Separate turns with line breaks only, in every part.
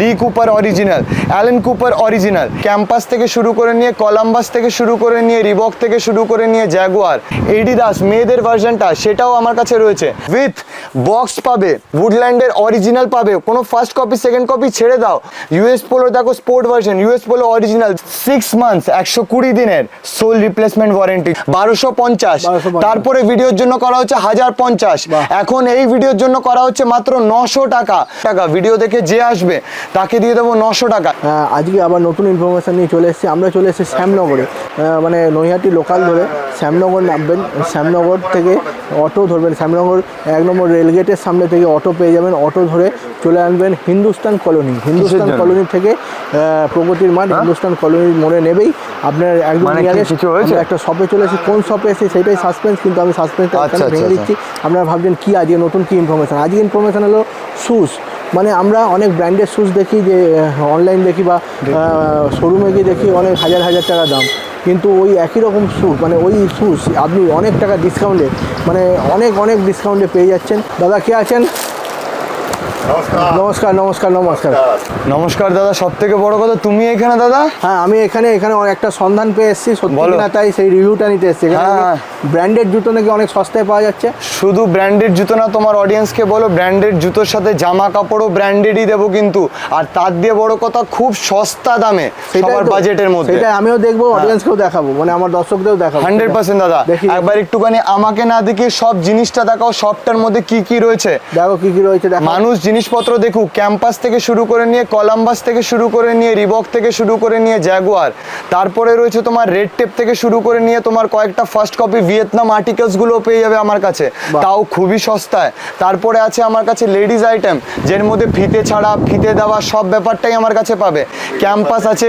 Lee Cooper original Allen Cooper original campus থেকে শুরু করে নিয়ে কলাম্বাস থেকে শুরু করে নিয়ে রিবক থেকে শুরু করে নিয়ে জ্যাগুয়ার এডিদাস মেয়েদের ভার্সনটা সেটাও আমার কাছে রয়েছে। উইথ বক্স পাবে উডল্যান্ডের অরিজিনাল পাবে কোনো ফার্স্ট কপি সেকেন্ড কপি ছেড়ে দাও। ইউএস পোলো দেখো sport version US Polo original six months একশো কুড়ি দিনের সোল রিপ্লেসমেন্ট ওয়ারেন্টি বারোশো পঞ্চাশ। তারপরে ভিডিওর জন্য করা হচ্ছে হাজার পঞ্চাশ। এখন এই ভিডিওর জন্য করা হচ্ছে মাত্র নশো টাকা। টাকা ভিডিও দেখে যে আসবে তাকে দিয়ে দেবো নশো টাকা।
হ্যাঁ, আজকে আবার নতুন ইনফরমেশান নিয়ে চলে এসেছি। আমরা চলে এসেছি শ্যামনগরে। মানে নৈহাটি লোকাল ধরে শ্যামনগর নামবেন। শ্যামনগর থেকে অটো ধরবেন। শ্যামনগর এক নম্বর রেলগেটের সামনে থেকে অটো পেয়ে যাবেন। অটো ধরে চলে আসবেন হিন্দুস্তান কলোনি। হিন্দুস্তান? কলোনি থেকে প্রগতির মাঠ হিন্দুস্তান কলোনির মোড়ে নেবেই। আপনার একদম
মানে
একটা শপে চলে এসেছি। কোন শপে এসে সেটাই সাসপেন্স কিন্তু আমি সাসপেন্সটা
আচ্ছা,
ভেঙে
আচ্ছা,
দিচ্ছি। আপনারা ভাবছেন কি আজকে নতুন কি ইনফরমেশান আজকে ইনফরমেশান হলো শুজ মানে আমরা অনেক ব্র্যান্ডের শ্যুজ দেখি যে অনলাইন দেখি বা শোরুমে গিয়ে দেখি অনেক হাজার হাজার টাকা দাম। কিন্তু ওই একই রকম শ্যুজ মানে ওই শ্যুজ আপনি অনেক টাকা ডিসকাউন্টে মানে অনেক অনেক ডিসকাউন্টে পেয়ে যাচ্ছেন। দাদা কে আছেন? নমস্কার। নমস্কার নমস্কার
নমস্কার। দাদা সব থেকে বড় কথা তুমি এখানে দাদা?
হ্যাঁ আমি এখানে এখানে একটা সন্ধান পেয়ে এসেছি সত্যি না তাই সেই রিভিউটা নিতে এসেছি।
হ্যাঁ।
ব্র্যান্ডেড জুতো নাকি অনেক সস্তায় পাওয়া যাচ্ছে।
শুধু ব্র্যান্ডেড জুতো না তোমার অডিয়েন্সকে বলো ব্র্যান্ডেড জুতোর সাথে জামা কাপড়ও ব্র্যান্ডেডই দেবো কিন্তু। আর তার দিয়ে বড় কথা খুব সস্তা দামে সবার বাজেটের মধ্যে।
সেটাই আমিও দেখব অডিয়েন্সকেও দেখাবো মানে আমার দর্শকদেরও দেখাবো।
হান্ড্রেড পার্সেন্ট দাদা। একবার একটুখানি আমাকে না দেখে সব জিনিসটা দেখাও সবটার মধ্যে কি কি রয়েছে?
দেখো কি কি রয়েছে দেখো।
মানুষ জিনিসপত্র দেখুক ক্যাম্পাস থেকে শুরু করে নিয়ে কলাম্বাস থেকে শুরু করে নিয়ে রিবক থেকে শুরু করে নিয়ে জ্যাগুয়ার তারপরে রয়েছে তোমার রেড টেপ থেকে শুরু করে নিয়ে তোমার কয়েকটা ফার্স্ট কপি ভিয়েতনাম আর্টিকেলসগুলো পেয়ে যাবে আমার কাছে। তাও খুবই সস্তায়। তারপরে আছে আমার কাছে লেডিস আইটেম যের মধ্যে ফিতে ছাড়া ফিতে দেওয়া সব ব্যাপারটাই আমার কাছে পাবে। ক্যাম্পাস আছে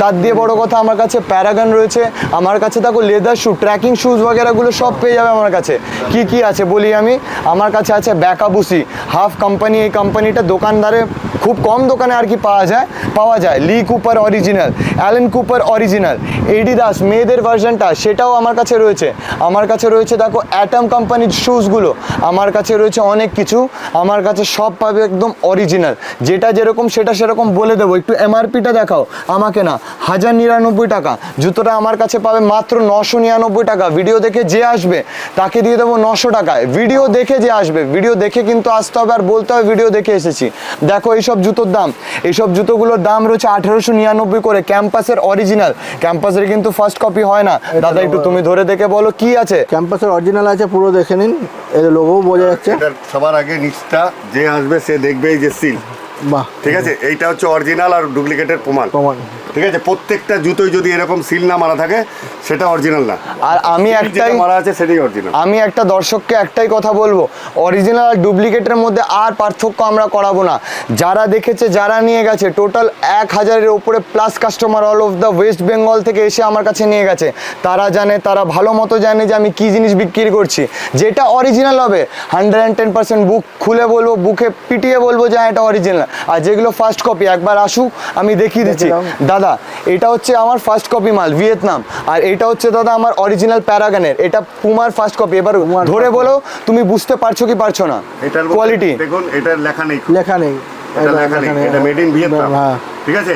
তার দিয়ে বড় কথা আমার কাছে প্যারাগন রয়েছে আমার কাছে দেখো লেদার শু ট্র্যাকিং শুজ বগেরাগুলো সব পেয়ে যাবে আমার কাছে। কি কি আছে বলি আমি? আমার কাছে আছে ব্যাকাবুসি হাফ কোম্পানি এই কোম্পানিটা দোকানদারে খুব কম দোকানে আর কি পাওয়া যায় পাওয়া যায়। Lee Cooper original Allen Cooper original Adidas মেয়েদের ভার্সনটা সেটাও আমার কাছে রয়েছে। আমার কাছে রয়েছে, দেখো অ্যাটম কোম্পানির শুজগুলো আমার কাছে রয়েছে অনেক কিছু। আমার কাছে সব পাবে একদম অরিজিনাল যেটা যেরকম, সেটা সেরকম বলে দেবো। একটু এমআরপিটা দেখাও। আমাকে না, হাজার নিরানব্বই টাকা। জুতোটা আমার কাছে পাবে মাত্র নশো নিরানব্বই টাকা। ভিডিও দেখে যে আসবে, তাকে দিয়ে দেবো নশো টাকায়। ভিডিও দেখে যে আসবে ভিডিও দেখে কিন্তু আসতে হবে আর বলতে হবে ভিডিও দেখে এসেছি। দেখো, এইসব জুতোর দাম। এইসব জুতোগুলোর দাম রয়েছে আঠেরোশো নিরানব্বই করে ক্যাম্পাসের অরিজিনাল ক্যাম্পাসের কিন্তু ফার্স্ট কপি হয় না। দাদা একটু তুমি ধরে দেখে বলো কি আছে?
ক্যাম্পাসের অরিজিনাল আছে পুরো দেখে নিন। এর লোগো বোঝা যাচ্ছে।
সবার আগে নিচটা যে আসবে সে দেখবে এই যে সিল
বাহ।
ঠিক আছে? এইটা হচ্ছে অরিজিনাল আর ডুপ্লিকেটের প্রমাণ।
প্রমাণ।
ঠিক আছে? প্রত্যেকটা জুতোই যদি এরকম সিল না মারা থাকে সেটা অরিজিনাল না।
আর আমি একটাই
মারা আছে সেটাই অরিজিনাল
আমি একটা দর্শককে একটাই কথা বলব অরিজিনাল আর ডুপ্লিকেটের মধ্যে আর পার্থক্য আমরা করাবো না। যারা দেখেছে যারা নিয়ে গেছে টোটাল এক হাজারের উপরে plus customer all of the West Bengal থেকে এসে আমার কাছে নিয়ে গেছে। তারা জানে তারা ভালো মতো জানে যে আমি কি জিনিস বিক্রি করছি। যেটা অরিজিনাল হবে হান্ড্রেড অ্যান্ড টেন পার্সেন্ট বুক খুলে বলব বুকে পিটিয়ে বলব যে হ্যাঁ এটা অরিজিনাল আর যেগুলো ফার্স্ট কপি একবার আসুক আমি দেখিয়ে দিচ্ছি।
দাও।
দাদা এটা হচ্ছে আমার ফার্স্ট কপি মাল ভিয়েতনাম। আর এটা হচ্ছে দাদা আমার অরিজিনাল প্যারাগানের এটা পুমার ফার্স্ট কপি এবার ধরে বলো তুমি বুঝতে পারছ কি পারছ না?
এটার
কোয়ালিটি
দেখুন এটার লেখা নেই।
লেখা নেই।
এটা লেখা নেই। এটা মেড ইন ভিয়েতনাম
হ্যাঁ।
ঠিক আছে?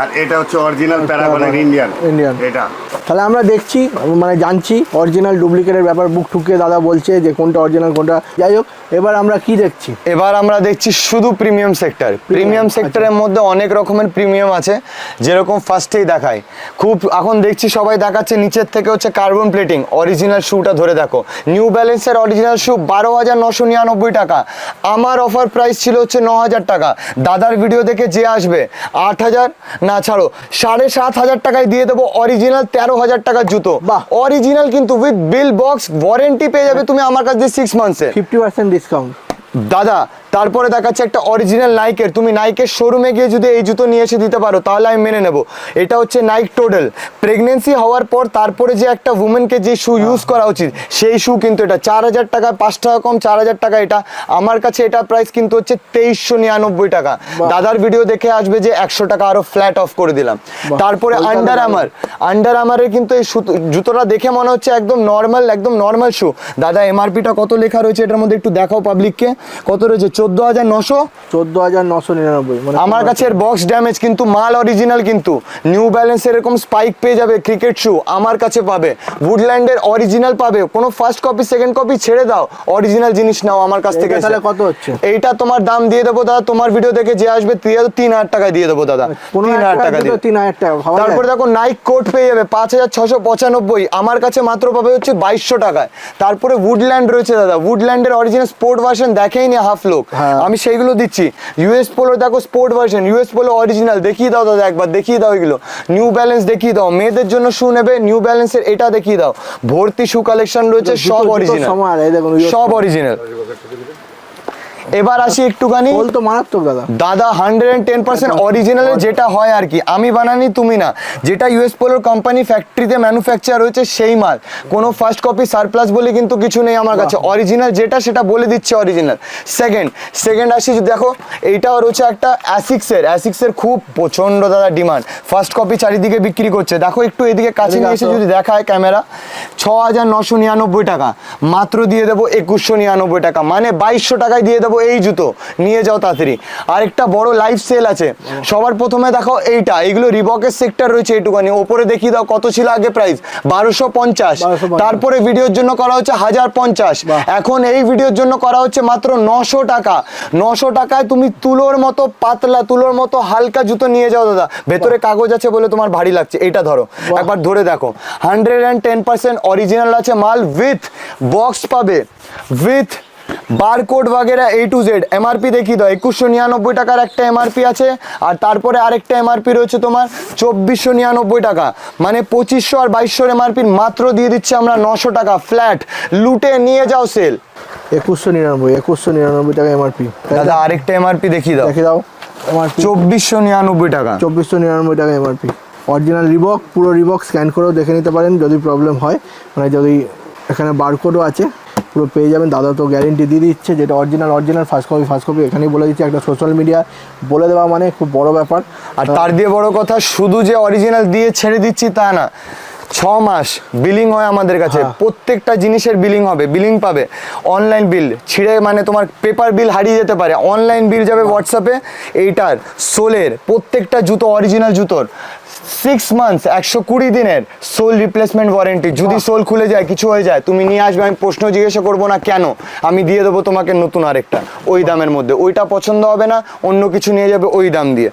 আর এটা হচ্ছে অরিজিনাল প্যারাগনের ইন্ডিয়ান
Indian।
এটা।
তাহলে আমরা দেখছি মানে জানছি অরিজিনাল ডুপ্লিকেটের ব্যাপার বুক ঠুকিয়ে দাদা বলছে যে কোনটা অরিজিনাল কোনটা। যাই হোক এবার আমরা কি দেখছি?
এবার আমরা দেখছি শুধু প্রিমিয়াম সেক্টর প্রিমিয়াম সেক্টরের মধ্যে অনেক রকমের প্রিমিয়াম আছে যেরকম ফার্স্টেই দেখায়। খুব এখন দেখছি সবাই দেখাচ্ছে নিচের থেকে হচ্ছে কার্বন প্লেটিং অরিজিনাল শুটা ধরে দেখো। নিউ ব্যালেন্সের অরিজিনাল শু বারো হাজার নশো নিরানব্বই টাকা। আমার অফার প্রাইস ছিল হচ্ছে ন হাজার টাকা। দাদার ভিডিও দেখে যে আসবে আট হাজার না ছাড়ো সাড়ে সাত হাজার টাকায় দিয়ে দেবো অরিজিনাল তেরো হাজার টাকার জুতো।
বা
অরিজিনাল কিন্তু উইথ বিল বক্স ওয়ারেন্টি পেয়ে যাবে তুমি আমার কাছে সিক্স মান্থসের
ফিফটি পার্সেন্ট ডিসকাউন্ট
দাদা তারপরে দেখাচ্ছে একটা অরিজিনাল নাইকের তুমি নাইকের শোরুমে গিয়ে যদি এই জুতো নিয়ে এসে দিতে পারো তাহলে আমি মেনে নেব। এটা হচ্ছে নাইক টোডেল প্রেগনেন্সি হওয়ার পর তারপরে যে একটা উমেনকে যে শু ইউজ করা উচিত সেই শু কিন্তু এটা। চার হাজার টাকা পাঁচ টাকা কম চার হাজার টাকা এটা। আমার কাছে এটা প্রাইস কিন্তু হচ্ছে তেইশশো নিরানব্বই টাকা। দাদার ভিডিও দেখে আসবে যে একশো টাকা আরও ফ্ল্যাট অফ করে দিলাম। তারপরে আন্ডার আমার আন্ডার আমারের কিন্তু এই জুতোটা দেখে মনে হচ্ছে একদম নর্মাল একদম নর্মাল শু দাদা এমআরপিটা কত লেখা রয়েছে? এটার মধ্যে একটু দেখাও পাবলিককে কত রয়েছে? চোদ্দ হাজার নশো?
চোদ্দ হাজার নশো নিরানব্বই মানে
আমার কাছে এর বক্স ড্যামেজ কিন্তু মাল অরিজিনাল কিন্তু। নিউ ব্যালেন্সের এরকম স্পাইক পেয়ে যাবে ক্রিকেট শু আমার কাছে পাবে। উডল্যান্ডের অরিজিনাল পাবে। কোনো ফার্স্ট কপি সেকেন্ড কপি ছেড়ে দাও। অরিজিনাল জিনিস নাও আমার কাছ থেকে
তাহলে কত হচ্ছে?
এইটা তোমার দাম দিয়ে দেবো দাদা। তোমার ভিডিও দেখে যে আসবে তিন হাজার টাকায় দিয়ে দেবো দাদা। তিন
হাজার
টাকা দিয়ে।
তিন হাজার টাকা
তারপরে দেখো নাইক কোট পেয়ে যাবে পাঁচ হাজার ছশো পঁচানব্বই। আমার কাছে মাত্র পাবে হচ্ছে বাইশশো টাকায়। তারপরে উডল্যান্ড রয়েছে দাদা। উডল্যান্ডের অরিজিনাল স্পোর্ট ভার্সন দেখেইনি হাফ লোক। আমি সেইগুলো দিচ্ছি। ইউএস পোলো দেখো sport version US Polo original দেখিয়ে দাও দাদা একবার দেখিয়ে দাও এগুলো। নিউ ব্যালেন্স দেখিয়ে দাও মেয়েদের জন্য শু নেবে নিউ ব্যালেন্সের এটা দেখিয়ে দাও। ভর্তি শু কালেকশন রয়েছে সব অরিজিনাল সব অরিজিনাল এবার আসি একটুখানি।
বল তো মারাত্মক দাদা।
দাদা হান্ড্রেড অ্যান্ড টেন পার্সেন্ট অরিজিনালের যেটা হয় আর কি। আমি বানানি তুমি না। যেটা ইউএস পোলোর কোম্পানি ফ্যাক্টরিতে ম্যানুফ্যাকচার হয়েছে সেই মাল। কোনো ফার্স্ট কপি সারপ্লাস বলে কিন্তু কিছু নেই আমার কাছে। অরিজিনাল যেটা সেটা বলে দিচ্ছে অরিজিনাল সেকেন্ড সেকেন্ড আসি দেখো এইটাও রয়েছে একটা অ্যাসিক্সের অ্যাসিক্সের খুব প্রচণ্ড দাদা ডিমান্ড ফার্স্ট কপি চারিদিকে বিক্রি করছে। দেখো একটু এদিকে কাছে নিয়ে এসে। যদি দেখায় ক্যামেরা ছ হাজার নশো নিরানব্বই টাকা। মাত্র দিয়ে দেবো একুশশো নিরানব্বই টাকা। মানে বাইশশো টাকায় দিয়ে দেবো এই জুতো নিয়ে যাও তাড়াতাড়ি। আরেকটা বড় লাইফ সেল আছে। সবার প্রথমে দেখো এইটা এইগুলো রিবকের সেক্টর রয়েছে এইটুখানি। ওপরে দেখিয়ে দাও কত ছিল আগে প্রাইস বারোশো পঞ্চাশ। তারপরে ভিডিওর জন্য করা হচ্ছে হাজার পঞ্চাশ। এখন এই ভিডিওর জন্য করা হচ্ছে মাত্র নশো টাকা। নশো টাকায় তুমি তুলোর মতো পাতলা তুলোর মতো হালকা জুতো নিয়ে যাও দাদা। ভেতরে কাগজ আছে বলে তোমার ভারী লাগছে এটা ধরো। একবার ধরে দেখো। Hundred and ten percent original আছে মাল উইথ বক্স পাবে। উইথ বারকোড বাগেরা এ টু জেড এমআরপি দেখিয়ে দাও। একুশশো নিরানব্বই টাকার একটা এমআরপি আছে আর তারপরে আরেকটা এমআরপি রয়েছে তোমার চব্বিশশো নিরানব্বই টাকা। মানে পঁচিশশো আর বাইশশোর এমআরপির মাত্র দিয়ে দিচ্ছে আমরা নশো টাকা। ফ্ল্যাট লুটে নিয়ে যাও সেল।
একুশশো নিরানব্বই একুশশো নিরানব্বই টাকা এমআরপি
দাদা আরেকটা এমআরপি দেখিয়ে দাও।
দেখে দাও। এমআরপি
চব্বিশশো নিরানব্বই টাকা।
চব্বিশশো নিরানব্বই টাকা এমআরপি অরিজিনাল রিবক পুরো রিবক স্ক্যান করেও দেখে নিতে পারেন যদি প্রবলেম হয়। মানে যদি এখানে বারকোডও আছে পুরো পেয়ে যাবেন। দাদা তো গ্যারেন্টি দিয়ে দিচ্ছে যেটা original original first copy first copy এখানেই বলে দিচ্ছে একটা সোশ্যাল মিডিয়া বলে দেওয়া মানে খুব বড় ব্যাপার।
আর তার দিয়ে বড় কথা শুধু যে অরিজিনাল দিয়ে ছেড়ে দিচ্ছি তা না ছ মাস বিলিং হয় আমাদের কাছে।
হ্যাঁ।
প্রত্যেকটা জিনিসের বিলিং হবে বিলিং পাবে। অনলাইন বিল ছিঁড়ে মানে তোমার পেপার বিল হারিয়ে যেতে পারে। অনলাইন বিল যাবে হোয়াটসঅ্যাপে এইটার সোলের প্রত্যেকটা জুতো অরিজিনাল জুতোর। সিক্স মান্থস একশো কুড়ি দিনের সোল রিপ্লেসমেন্ট ওয়ারেন্টি যদি সোল খুলে যায় কিছু হয়ে যায় তুমি নিয়ে আসবে আমি প্রশ্ন জিজ্ঞাসা করব না কেন? আমি দিয়ে দেবো তোমাকে নতুন আরেকটা ওই দামের মধ্যে। ওইটা পছন্দ হবে না অন্য কিছু নিয়ে যাবে ওই দাম দিয়ে।